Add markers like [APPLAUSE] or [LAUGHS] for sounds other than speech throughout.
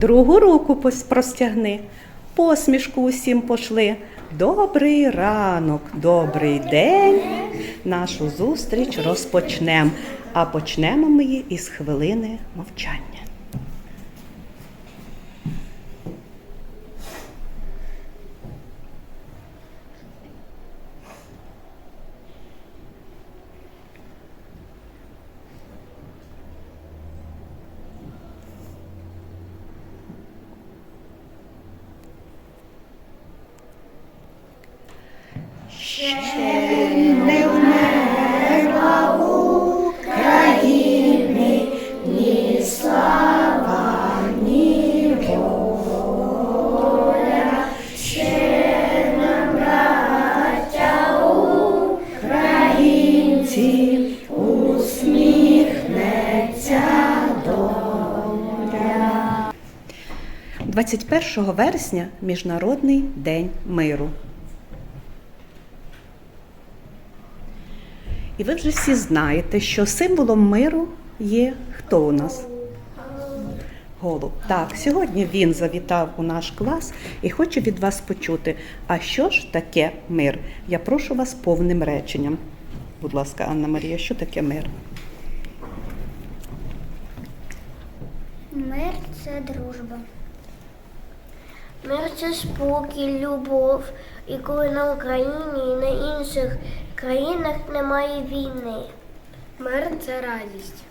Другу руку простягни, посмішку усім пошли. Добрий ранок, добрий день. Нашу зустріч розпочнемо. А почнемо ми її із хвилини мовчання. 21 вересня Міжнародний день миру. І ви вже всі знаєте, що символом миру є хто у нас? Голуб. Так, сьогодні він завітав у наш клас і хоче від вас почути, а що ж таке мир? Я прошу вас повним реченням. Будь ласка, Анна Марія, що таке мир? Мир це дружба. Мир це спокій, любов. І коли на Україні і на інших країнах немає війни. Мир це радість.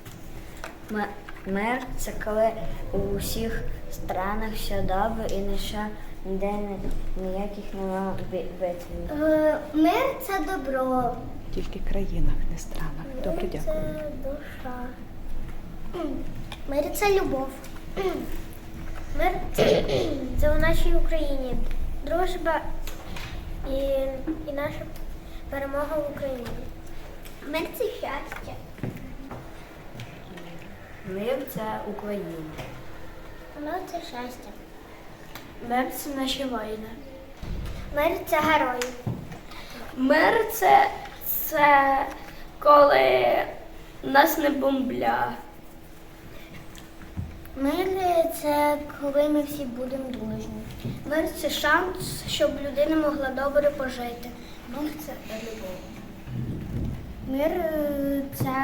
Мир це коли у всіх странах все добре і ніщо ніде ніяких нема бі- битв. Е, Мир це добро. Тільки в країнах, не странах. Добре, Мир дякую. Це душа. Мир це любов. Мир [CLEARS THROAT] це, у нашій Україні. Дружба і, і наша перемога в Україні. Мир це щастя. Мир це Україна. Мир це щастя. Мир це наші воїни. Мир це герої. Мир це, це коли нас не бомбля. Мир це коли ми всі будемо дружні. Мир це шанс, щоб людина могла добре пожити. Мир це любов. Мир е, це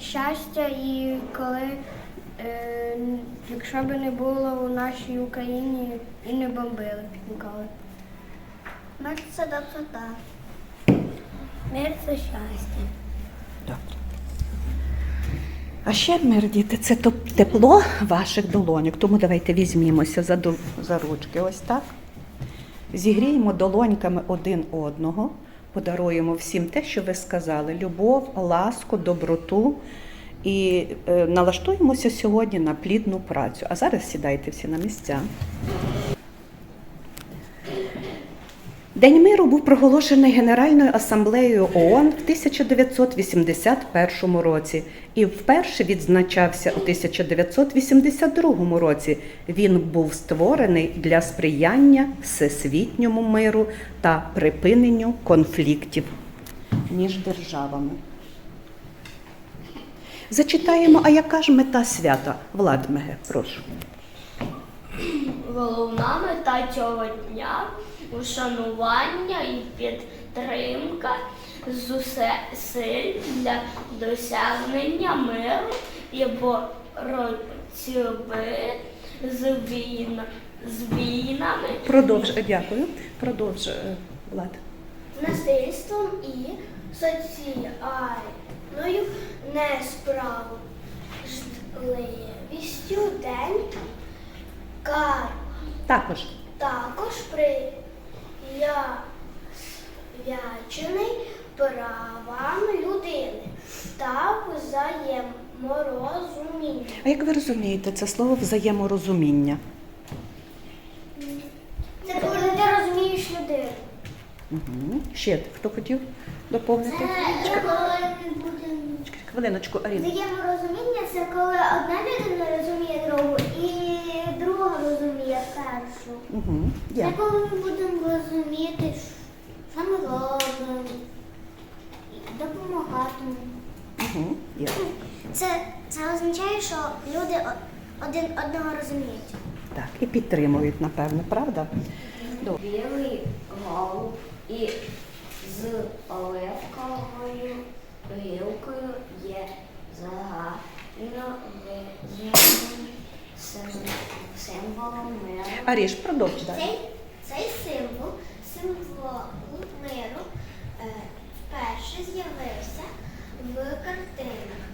щастя і коли, е, якщо б не було у нашій Україні і не бомбили ніколи. Мир це доброта. Мир це щастя. Добре. А ще мир, діти, це тепло ваших долоньок. Тому давайте візьмімося за, за ручки. Ось так. Зігріємо долоньками один одного, подаруємо всім те, що ви сказали: любов, ласку, доброту. І е, налаштуємося сьогодні на плідну працю. А зараз сідайте всі на місця. День миру був проголошений Генеральною асамблеєю ООН в 1981 році і вперше відзначався у 1982 році. Він був створений для сприяння всесвітньому миру та припиненню конфліктів між державами. Зачитаємо, а яка ж мета свята? Владмиге, прошу. Головна мета цього дня ушанування і підтримка зусиль для досягнення миру і боротьби з, війн, з війнами. Продовж, дякую. Продовж, е, Влад. насильством і соціальною несправедливістю день кар Також. також присвячений правам людини та взаєморозуміння. А як ви розумієте це слово взаєморозуміння? Це коли ти розумієш людину. Угу. Ще хто хотів доповнити? Це коли будемо Хвилиночку, Аріна. Взаєморозуміння це коли одна людина розуміє другу і друга розуміє першу. Угу. Це Дякую. коли ми будемо розуміти, що ми робимо, і допомагати. Угу. Дякую. Це, це означає, що люди один одного розуміють. Так, і підтримують, напевно, правда? Білий голуб і з оливковою гілкою є загально визнаний сим- символом миру. Аріш, продовж далі. Цей, цей символ, символ миру, е, вперше з'явився в картинах.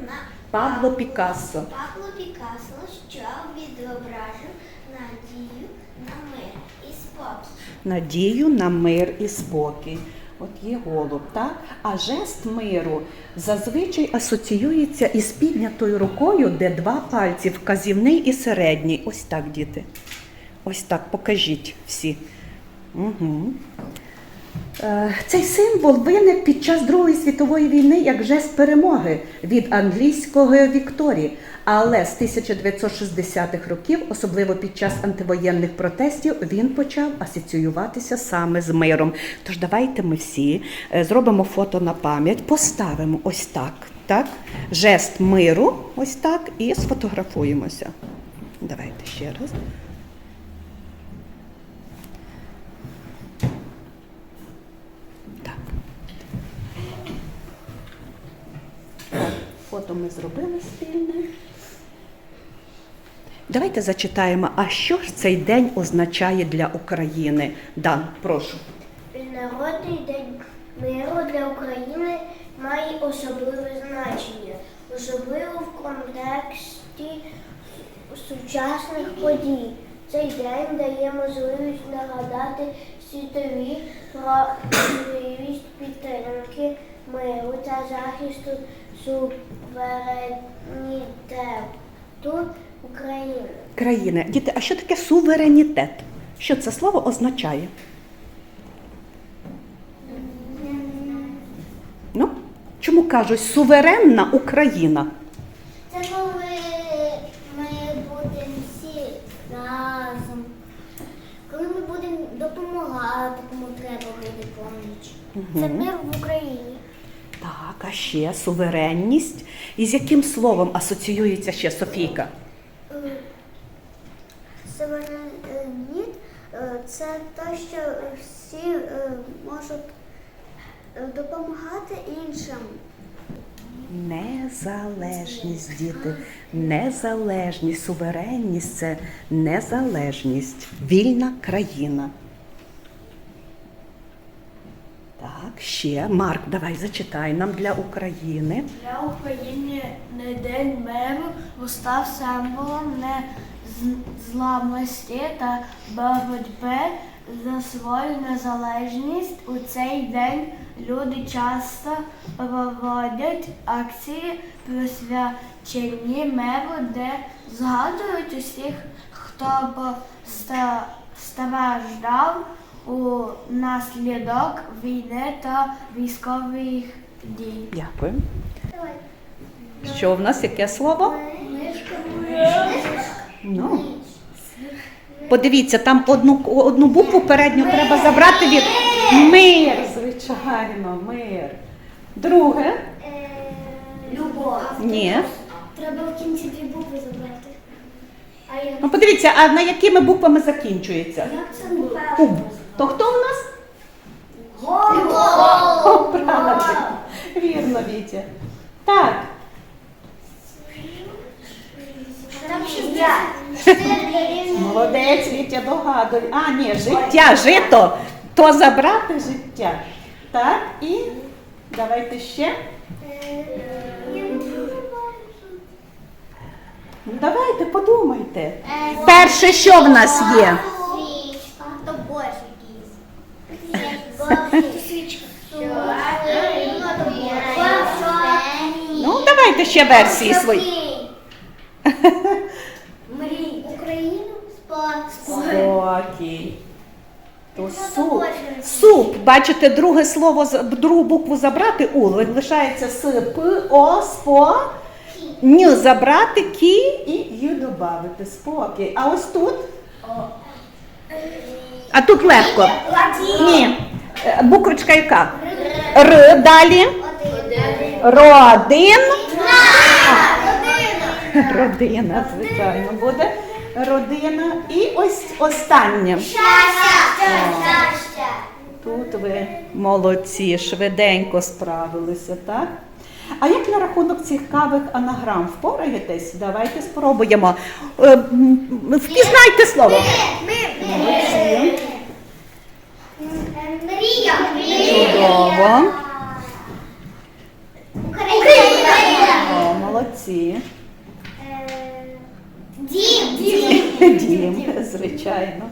На Пабло Пікассо. Пабло Пікассо, що відображив надію на мир і спокій. Надію на мир і спокій. От є голуб, так? А жест миру зазвичай асоціюється із піднятою рукою, де два пальці вказівний і середній. Ось так, діти. Ось так, покажіть всі. Угу. Е, Цей символ виник під час Другої світової війни як жест перемоги від англійського Вікторії. Але з 1960-х років, особливо під час антивоєнних протестів, він почав асоціюватися саме з миром. Тож давайте ми всі е, зробимо фото на пам'ять, поставимо ось так, так, жест миру, ось так, і сфотографуємося. Давайте ще раз. Так. Так, Фото ми зробили спільне. Давайте зачитаємо, а що ж цей день означає для України? Дан, прошу. Міжнародний день миру для України має особливе значення, особливо в контексті сучасних подій. Цей день дає можливість нагадати світові про можливість підтримки миру та захисту суверенітету України. Країни. Діти, а що таке суверенітет? Що це слово означає? Ну, чому кажуть суверенна Україна? Це коли ми будемо всі разом. Коли ми будемо допомагати, кому треба буде поміч. Це мир в Україні. Так, а ще суверенність. І з яким словом асоціюється ще Софійка? Сувереніт е, це те, що всі е, можуть е, допомагати іншим. Незалежність, діти. Незалежність, суверенність це незалежність, вільна країна. Так, ще. Марк, давай зачитай нам для України. Для України не день миру став символом не з- зламності та боротьби за свою незалежність. У цей день люди часто проводять акції присвячені миру, де згадують усіх, хто поста- страждав у наслідок війни та військових дій. Дякую. Що в нас яке слово? Ну. Подивіться, там одну, одну букву передню треба забрати від мир, звичайно, мир. Друге. Любов. Ні. Треба в кінці дві букви забрати. А я Ну подивіться, а на якими буквами закінчується? як це. То хто в нас? О, правильно. Вірно, Вітя. Так. [LAUGHS] Молодець, Вітя, догадуй. А, ні, життя, жито. То забрати життя. Так, і давайте ще. Ну, Давайте, подумайте. Перше, що в нас є? Давайте ще версії свої. Мрій. Україну? Спорт. Спокій. То суп. Суп. Бачите, друге слово, другу букву забрати у, лишається с, п, о, спо. Ню забрати, кі і ю додати. Спокій. А ось тут? А тут легко. Ні. Е, Буквочка яка? Р далі. Родин. Родина, звичайно, буде. родина. І ось останнє. Щастя! Тут ви молодці, швиденько справилися, так? А як на рахунок цікавих анаграм впораєтесь? Давайте спробуємо. Е, Впізнайте слово. Молодці. Мрія! Чудово. Україна! О, молодці. Дім! Дім! Звичайно.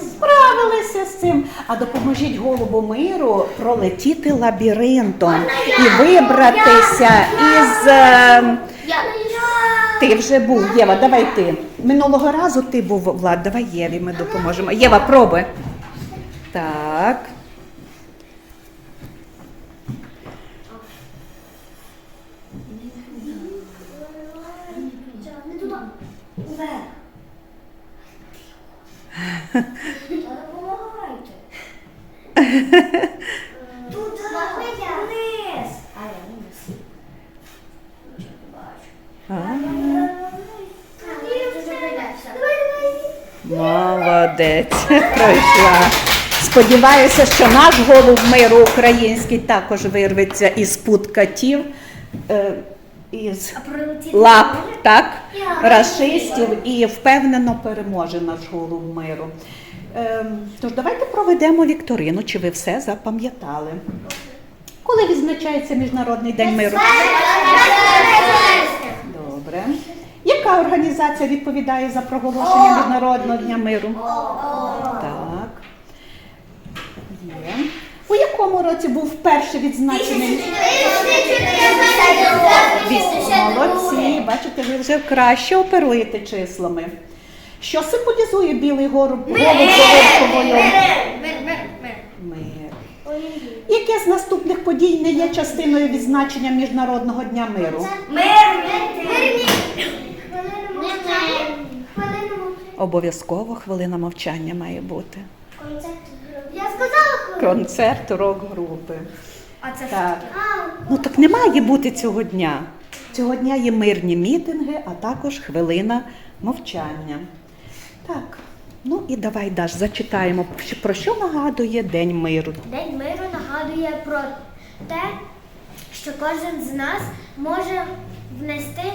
Справилися з цим. А допоможіть голубу миру пролетіти лабіринтом і вибратися із. е, Ти вже був, Єва, давай ти. Минулого разу ти був Влад, давай Єві, ми допоможемо. Єва, пробуй. Так. Допомагайте. Вниз. А я вниз. Нічого не бачу. А, Молодець, пройшла. Сподіваюся, що наш голуб миру український також вирветься із пут катів, е, із лап, так, расистів і впевнено переможе наш голуб миру. Е, Тож давайте проведемо вікторину. Чи ви все запам'ятали? Коли відзначається Міжнародний день миру? Яка організація відповідає за проголошення Міжнародного дня миру? Так. Є. У якому році був вперше відзначений? Молодці, бачите, ви вже краще оперуєте числами. Що символізує білий голуб з? Мир. Яке з наступних подій не є частиною відзначення Міжнародного дня миру? Обов'язково хвилина мовчання має бути. Я сказала Концерт рок-групи. А це Так. Ну так не має бути цього дня. Цього дня є мирні мітинги, а також хвилина мовчання. Так, ну і давай Даш, зачитаємо, про що нагадує День миру. День миру нагадує про те, що кожен з нас може внести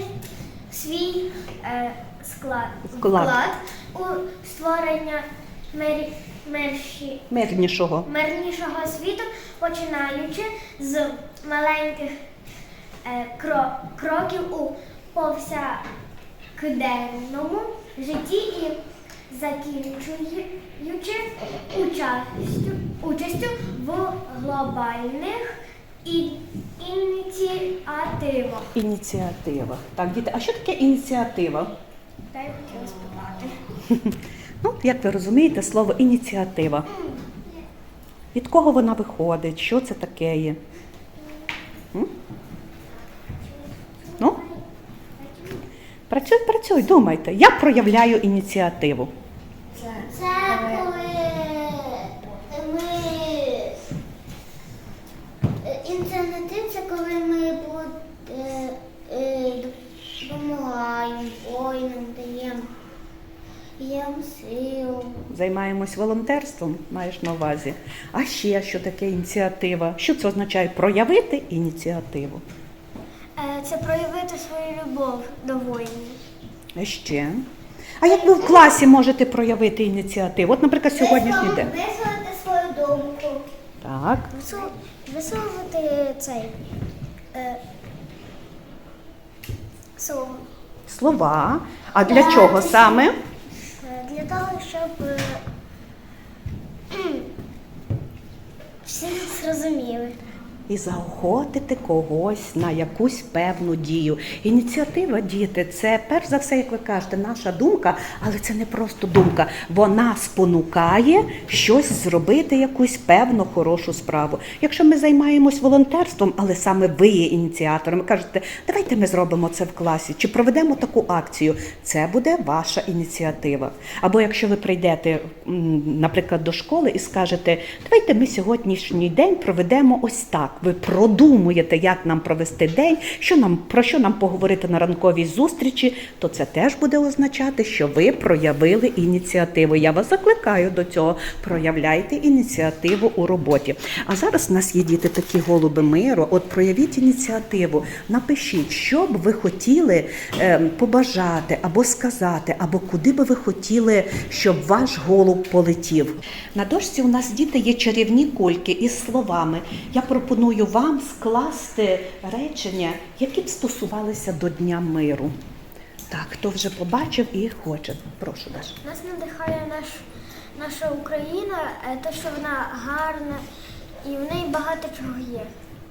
свій е, склад, Вклад. у створення мирі, мирші, Мирнішого. мирнішого світу, починаючи з маленьких е, кро- кроків у повсякденному житті і закінчуючи участю, участю в глобальних і, ініціативах. Ініціатива. Так, діти, а що таке ініціатива? Та й хотіла спитати. [LAUGHS] Ну, як ви розумієте, слово ініціатива. Від кого вона виходить? Що це таке є? М? Ну? Працюй, працюй, думайте. Я проявляю ініціативу. Це коли ми ініціатив це коли ми е, е, допомагаємо воїнам, даємо їм сил. Займаємось волонтерством, маєш на увазі. А ще що таке ініціатива? Що це означає? Проявити ініціативу. Е, Це проявити свою любов до воїнів. А ще. А як ви в класі можете проявити ініціативу? От, наприклад, сьогоднішній день. Висловити свою думку. Так. Висловити цей е, слово. Слова. А для чого саме? Е, Для того, щоб е, [CLEARS THROAT] всі зрозуміли. І заохотити когось на якусь певну дію. Ініціатива діти це перш за все, як ви кажете, наша думка, але це не просто думка. Вона спонукає щось зробити, якусь певну хорошу справу. Якщо ми займаємось волонтерством, але саме ви є ініціатором, кажете, давайте ми зробимо це в класі, чи проведемо таку акцію. Це буде ваша ініціатива. Або якщо ви прийдете, наприклад, до школи і скажете, давайте ми сьогоднішній день проведемо ось так. Ви продумуєте, як нам провести день, що нам про що нам поговорити на ранковій зустрічі, то це теж буде означати, що ви проявили ініціативу. Я вас закликаю до цього. Проявляйте ініціативу у роботі. А зараз у нас є діти такі голуби миру. От проявіть ініціативу, напишіть, що б ви хотіли е, побажати або сказати, або куди би ви хотіли, щоб ваш голуб полетів. На дошці у нас діти є чарівні кульки із словами. Я пропоную вам скласти речення, які б стосувалися до Дня миру. Так, хто вже побачив і хоче. Прошу Даш. Нас надихає наш, наша Україна, е, те, що вона гарна і в неї багато чого є.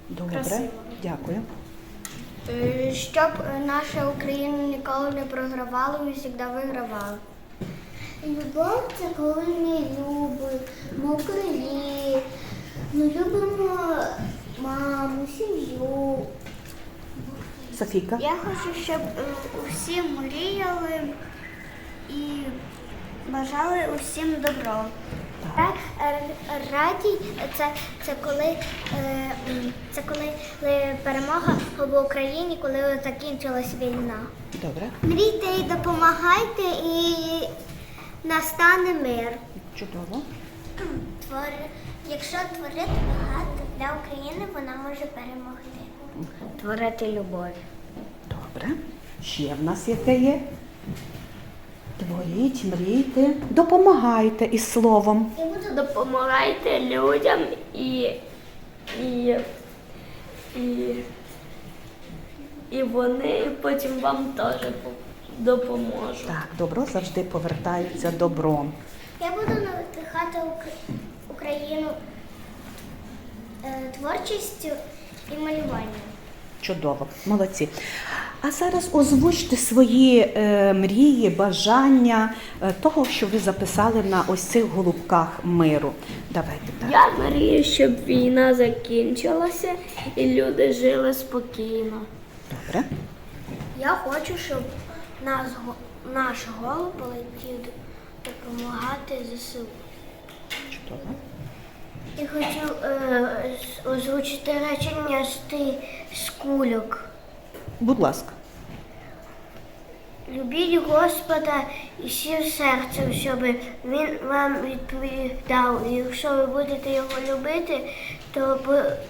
Добре, Красиво. дякую. Е, Щоб наша Україна ніколи не програвала і завжди вигравала. Любов це коли ми любимо Україну, ми любимо маму, сім'ю. Софійка. Я хочу, щоб е, усі мріяли і бажали усім добро. Так, радій це, це коли е, це коли е, перемога в Україні, коли закінчилась війна. Добре, Мрійте і допомагайте, і настане мир. чудово. Твори, якщо творити багато для України, вона може перемогти. Творити любов. Добре. Ще в нас яке є? Творіть, мрійте, допомагайте із словом. Допомагайте людям і, і, і, і вони потім вам теж допоможуть. Так, добро завжди повертається добром. Я буду надихати Україну творчістю і малюванням. Чудово, молодці. А зараз озвучте свої е, мрії, бажання е, того, що ви записали на ось цих голубках миру. Давайте так. Я мрію, щоб війна закінчилася і люди жили спокійно. Добре. Я хочу, щоб нас, наш голуб полетів допомагати ЗСУ. Чудово. Я хочу е, озвучити речення з, ти, з кульок. Будь ласка. Любіть Господа і всім серцем, щоб він вам відповідав. І якщо ви будете його любити, то,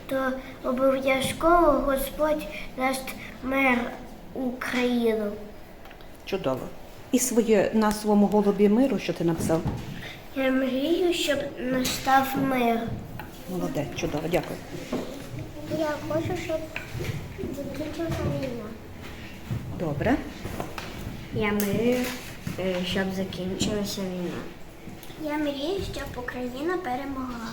то обов'язково Господь дасть мир Україну. Чудово. І своє на своєму голубі миру, що ти написав? Я мрію, щоб настав мир. Молодець, чудово, дякую. Я хочу, щоб закінчилася війна. Добре. Я мрію, е, щоб закінчилася війна. Я мрію, щоб Україна перемогла.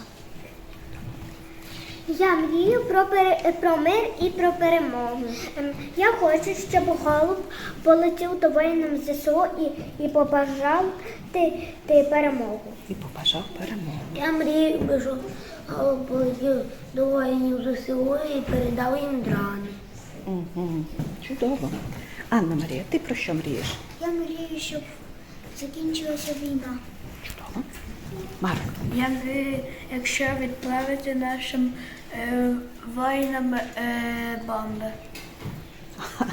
Я мрію про, пере- про мир і про перемогу. Ем, Я хочу, щоб голуб полетів до воїнам ЗСУ і, і побажав ти, ти перемогу. І побажав перемогу. Я мрію, щоб голуб полетів до воїнів ЗСУ і передав їм драни. Угу. Чудово. Анна Марія, ти про що мрієш? Я мрію, щоб закінчилася війна. Чудово. Марк. Я мрію, якщо відправити нашим е, воїнам е, бомби.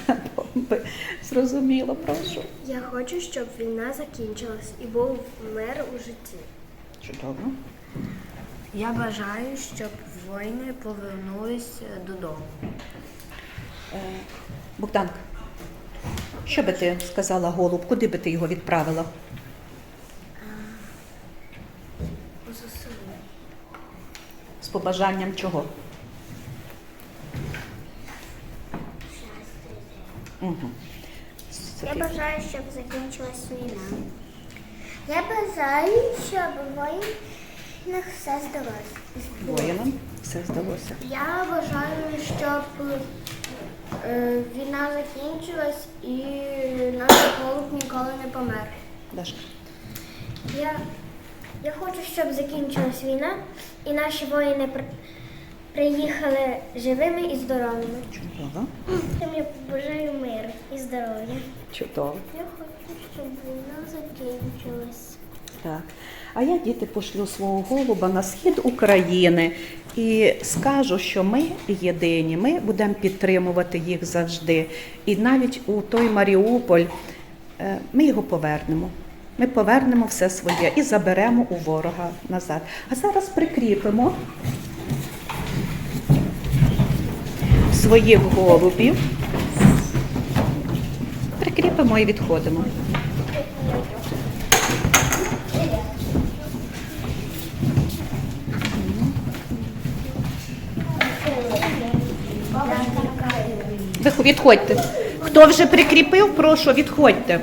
[LAUGHS] Бомби. Зрозуміло, прошу. Я хочу, щоб війна закінчилась і був мир у житті. Чудово. Я бажаю, щоб воїни повернулись е, додому. Е, Богданка, що би ти сказала голуб? Куди би ти його відправила? У ЗСУ. З побажанням чого? Угу. Я бажаю, щоб закінчилась війна. Я бажаю, щоб воїнах все здалося. Воїнам все здалося. Я бажаю, щоб е, війна закінчилась і наш голуб ніколи не помер. Дашка. Я, я хочу, щоб закінчилась війна і наші воїни приїхали живими і здоровими. Чудово. Тим я бажаю миру і здоров'я. Чудово. Я хочу, щоб війна закінчилась. Так. А я діти пошлю свого голуба на схід України і скажу, що ми єдині, ми будемо підтримувати їх завжди. І навіть у той Маріуполь е, ми його повернемо. Ми повернемо все своє і заберемо у ворога назад. А зараз прикріпимо своїх голубів. Прикріпимо і відходимо. Відходьте. Хто вже прикріпив, прошу, відходьте.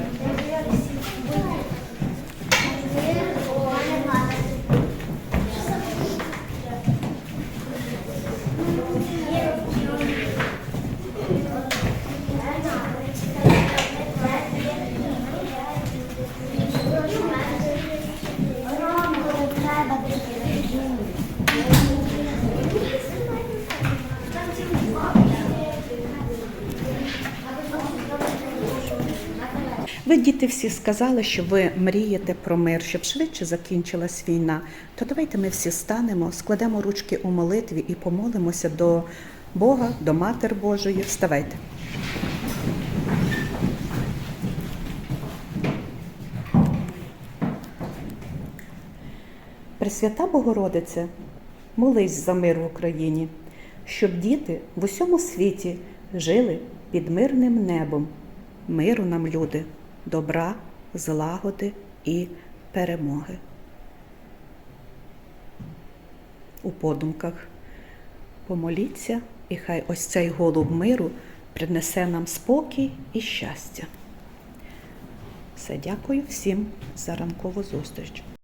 Всі сказали, що ви мрієте про мир, щоб швидше закінчилась війна. То давайте ми всі станемо, складемо ручки у молитві і помолимося до Бога, до Матер Божої. Вставайте. Пресвята Богородице, молись за мир в Україні, щоб діти в усьому світі жили під мирним небом. Миру нам, люди, добра, злагоди і перемоги. У подумках помоліться, і хай ось цей голуб миру принесе нам спокій і щастя. Все, дякую всім за ранкову зустріч.